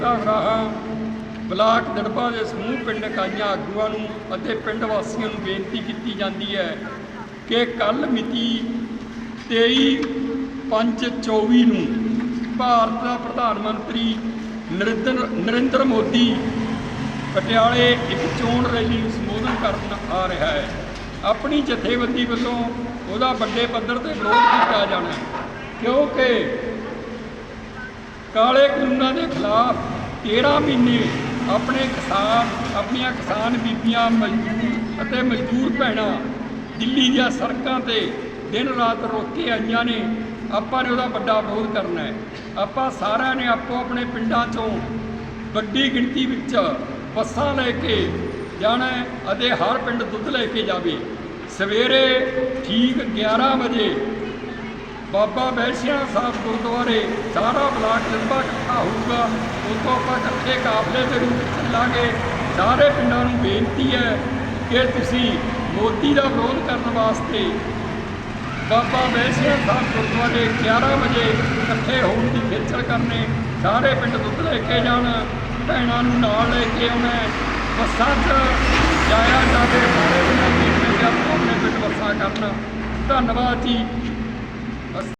ਰਾਹਾਂ ਬਲਾਕ ਦੜਬਾ ਦੇ ਸਮੂਹ ਪਿੰਡ ਇਕਾਈਆਂ ਆਗੂਆਂ ਨੂੰ ਅਤੇ ਪਿੰਡ ਵਾਸੀਆਂ ਨੂੰ ਬੇਨਤੀ ਕੀਤੀ ਜਾਂਦੀ ਹੈ ਕਿ ਕੱਲ ਮਿਤੀ 23/5/24 ਨੂੰ ਭਾਰਤ ਦਾ ਪ੍ਰਧਾਨ ਮੰਤਰੀ ਨਰਿੰਦਰ ਨਰਿੰਦਰ ਮੋਦੀ ਪਟਿਆਲੇ ਇੱਕ ਚੋਣ ਰੈਲੀ ਨੂੰ ਸੰਬੋਧਨ ਕਰਨ ਆ ਰਿਹਾ ਹੈ। ਆਪਣੀ ਜਥੇਬੰਦੀ ਵੱਲੋਂ ਉਹਦਾ ਵੱਡੇ ਪੱਧਰ ਤੇ ਵਿਰੋਧ ਕੀਤਾ ਜਾਣਾ ਕਿਉਂਕਿ ਕਾਲੇ ਕਾਨੂੰਨਾਂ ਦੇ ਖਿਲਾਫ 13 ਮਹੀਨੇ ਆਪਣੇ ਕਿਸਾਨ, ਆਪਣੀਆਂ ਕਿਸਾਨ ਬੀਬੀਆਂ, ਮਜ਼ਦੂਰ ਅਤੇ ਮਜ਼ਦੂਰ ਭੈਣਾਂ ਦਿੱਲੀ ਦੀਆਂ ਸੜਕਾਂ ਤੇ ਦਿਨ ਰਾਤ ਰੋਕ ਕੇ ਆਈਆਂ ਨੇ। ਆਪਾਂ ਨੇ ਉਹਦਾ ਵੱਡਾ ਵਿਰੋਧ ਕਰਨਾ ਹੈ। ਆਪਾਂ ਸਾਰਿਆਂ ਨੇ ਆਪੋ ਆਪਣੇ ਪਿੰਡਾਂ ਚੋਂ ਵੱਡੀ ਗਿਣਤੀ ਵਿੱਚ ਬੱਸਾਂ ਲੈ ਕੇ ਜਾਣਾ ਹੈ ਅਤੇ ਹਰ ਪਿੰਡ ਦੁੱਧ ਲੈ ਕੇ ਜਾਵੇ। ਸਵੇਰੇ ਠੀਕ 11 ਵਜੇ ਬਾਬਾ ਬੈਸ਼ੀਆਂ ਸਾਹਿਬ ਗੁਰਦੁਆਰੇ ਸਾਰਾ ਬਲਾਕ ਜਨਤਾ ਇਕੱਠਾ ਹੋਊਗਾ। ਉਦੋਂ ਆਪਾਂ ਇਕੱਠੇ ਕਾਫਲੇ ਦੇ ਰੂਪ ਵਿੱਚ ਚੱਲਾਂਗੇ। ਸਾਰੇ ਪਿੰਡਾਂ ਨੂੰ ਬੇਨਤੀ ਹੈ ਕਿ ਤੁਸੀਂ ਮੋਦੀ ਦਾ ਵਿਰੋਧ ਕਰਨ ਵਾਸਤੇ ਬਾਬਾ ਬੈਸ਼ੀਆਂ ਸਾਹਿਬ ਗੁਰਦੁਆਰੇ 11 ਵਜੇ ਇਕੱਠੇ ਹੋਣ ਦੀ ਖੇਚਲ ਕਰਨੇ, ਸਾਰੇ ਪਿੰਡ ਦੁੱਧ ਲੈ ਕੇ ਜਾਣ, ਭੈਣਾਂ ਨੂੰ ਨਾਲ ਲੈ ਕੇ ਆਉਣਾ ਬੱਸਾਂ 'ਚ ਜਾਇਆ ਜਾਵੇ, ਸਾਰੇ ਪਿੰਡਾਂ ਦੀ ਆਪਣੇ ਪਿੰਡ ਬੱਸਾਂ ਕਰਨ। ਧੰਨਵਾਦ ਜੀ।